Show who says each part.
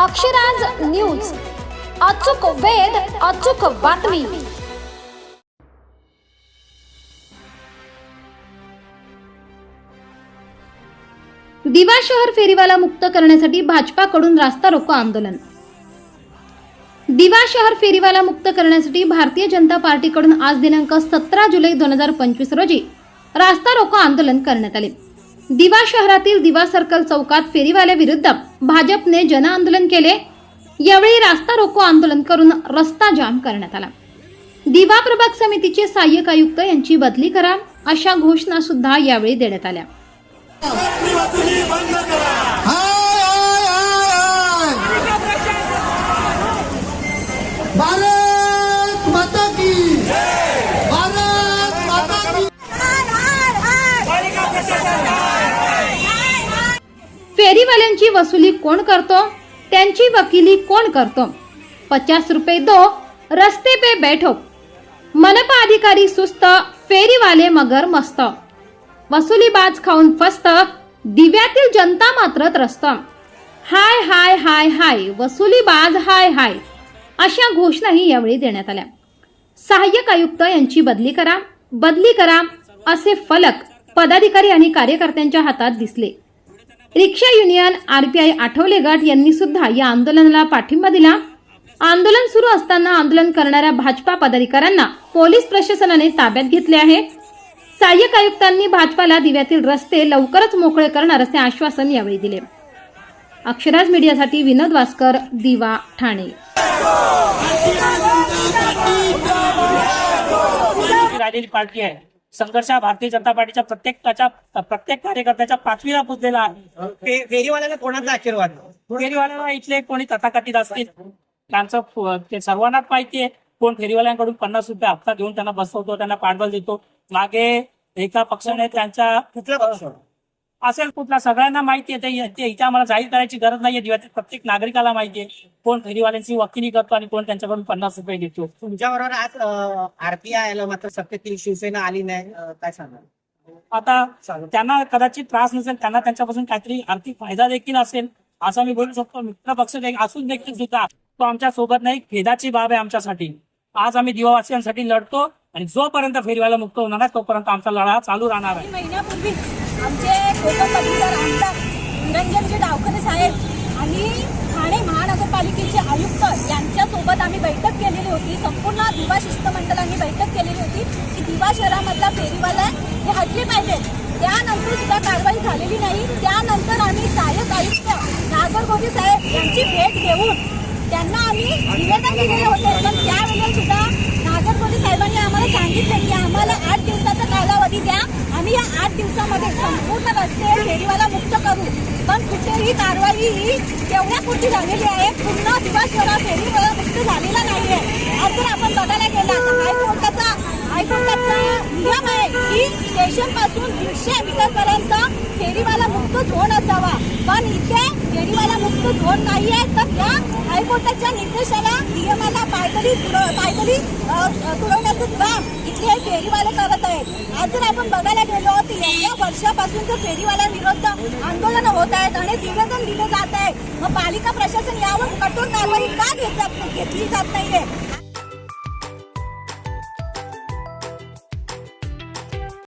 Speaker 1: Akshraj news. अचूक वेध अचूक बातमी. दिवा शहर फेरीवाला मुक्त करण्यासाठी भाजपाकडून रास्ता रोको आंदोलन. दिवा शहर फेरीवाला मुक्त करण्यासाठी भारतीय जनता पार्टीकडून आज दिनांक सतरा जुलै दोन हजार पंचवीस रोजी रास्ता रोको आंदोलन करण्यात आले. दिवा शहरातील दिवा सर्कल चौकात फेरीवाल्याविरुद्ध भाजपने जन आंदोलन केले. यावेळी रास्ता रोको आंदोलन करून रस्ता जाम करण्यात आला. दिवा प्रभाग समितीचे सहाय्यक आयुक्त यांची बदली करा अशा घोषणा सुद्धा यावेळी देण्यात आल्या. फेरीवाल्यांची वसुली कोण करतो? त्यांची वकिली कोण करतो? पचास रुपये दो रस्ते पे बैठो. मनपा अधिकारी सुस्त फेरीवाले मगर मस्त. वसुलीबाज खाऊन फस्त दिव्यातील जनता मात्र त्रस्त. हाय हाय हाय हाय वसुलीबाज हाय हाय अशा घोषणाही यावेळी देण्यात आल्या. सहाय्यक आयुक्त यांची बदली करा बदली करा असे फलक पदाधिकारी आणि कार्यकर्त्यांच्या हातात दिसले. रिक्षा युनियन आरपीआय आठवले गट यांनी सुद्धा या आंदोलनाला पाठिंबा दिला. आंदोलन सुरू असताना आंदोलन करणाऱ्या भाजपा पदाधिकाऱ्यांना पोलीस प्रशासनाने ताब्यात घेतले आहे. सहाय्यक आयुक्तांनी भाजपाला दिव्यातील रस्ते लवकरच मोकळे करणार असे आश्वासन यावेळी दिले. अक्षराज मीडियासाठी विनोद वास्कर दिवा ठाणे.
Speaker 2: पार्टी आहे. संघर्ष हा भारतीय जनता पार्टीच्या प्रत्येकाच्या प्रत्येक कार्यकर्त्याच्या पाचवीला पुजलेला आहे.
Speaker 3: फे- फेरीवाल्याला कोणाचा आशीर्वाद?
Speaker 2: फेरीवाल्याला इथले कोणी तथाकथित असतील? त्यांचं ते सर्वांनाच माहिती आहे. कोण फेरीवाल्यांकडून पन्नास रुपये हप्ता घेऊन त्यांना बसवतो त्यांना पाठबळ देतो. मागे एका पक्षाने त्यांच्या
Speaker 3: कुठला पक्ष?
Speaker 2: असेल कुठला सगळ्यांना माहिती आहे ते- इथे आम्हाला जाहीर करायची गरज नाहीये. प्रत्येक नागरिकाला माहिती आहे. कोण फेरीवाल्यांची वकिली करतो आणि कोण त्यांच्याकडून पन्नास रुपये घेतो
Speaker 3: तुमच्याबरोबर आज आरपीआय आलं मात्र सत्तेतील शिवसेना आली नाही काय सांगाल?
Speaker 2: आता त्यांना कदाचित त्रास नसेल त्यांना त्यांच्यापासून काहीतरी आर्थिक फायदा देखील असेल असं मी बोलू शकतो. मित्र पक्ष असून देखील सुद्धा तो आमच्यासोबत नाही खेदाची बाब आहे आमच्यासाठी. आज आम्ही दिवावासियांसाठी लढतो आणि जोपर्यंत फेरीवाला मुक्त होणार नाही तोपर्यंत आमचा लढा चालू राहणार आहे.
Speaker 4: आमचे आमचे पदवीधर आमदार निरंजनजी डावखरे साहेब आणि ठाणे महानगरपालिकेचे आयुक्त यांच्यासोबत आम्ही बैठक केलेली होती. संपूर्ण दिवा शिष्टमंडळांनी बैठक केलेली होती की दिवा शहरामधला फेरीवाला हे हटले पाहिजेत त्यानंतर सुद्धा कारवाई झालेली नाही. त्यानंतर आम्ही सहाय्यक आयुक्त नागरगोजी साहेब यांची भेट घेऊन त्यांना आम्ही निवेदन दिलेले होते. पण त्यावेळेला सुद्धा मुख्यमंत्री साहेबांनी आम्हाला सांगितलं की आम्हाला आठ दिवसाचा कालावधी द्या. आम्ही या आठ दिवसामध्ये संपूर्ण रस्ते फेरीवाला मुक्त करू. पण कुठेही कारवाई ही तेवढ्या पुरती झालेली आहे. पूर्ण दिवस फेरी फेरीवाला मुक्त झालेला नाहीये आज जर आपण बघायला गेला तर हायकोर्टाचा हायकोर्टाचा नियम आहे की स्टेशनपासून दीडशे मीटर पर्यंत फेरीवाला मुक्त झोन असावा. पण इथे फेरीवाला मुक्त झोन नाहीये तर त्या हायकोर्टाच्या निर्देशाला नियमाला पायदळी पायदळी अ, तुडवण्याचं काम इथले फेरीवाले करत आहेत. आज जर आपण बघायला गेलो तर एवढ्या वर्षापासून जर फेरीवाल्या विरुद्ध आंदोलन होत आहेत आणि निवेदन दिलं जात आहे मग पालिका प्रशासन यावर कठोर कारवाई का घेतली जात नाहीये?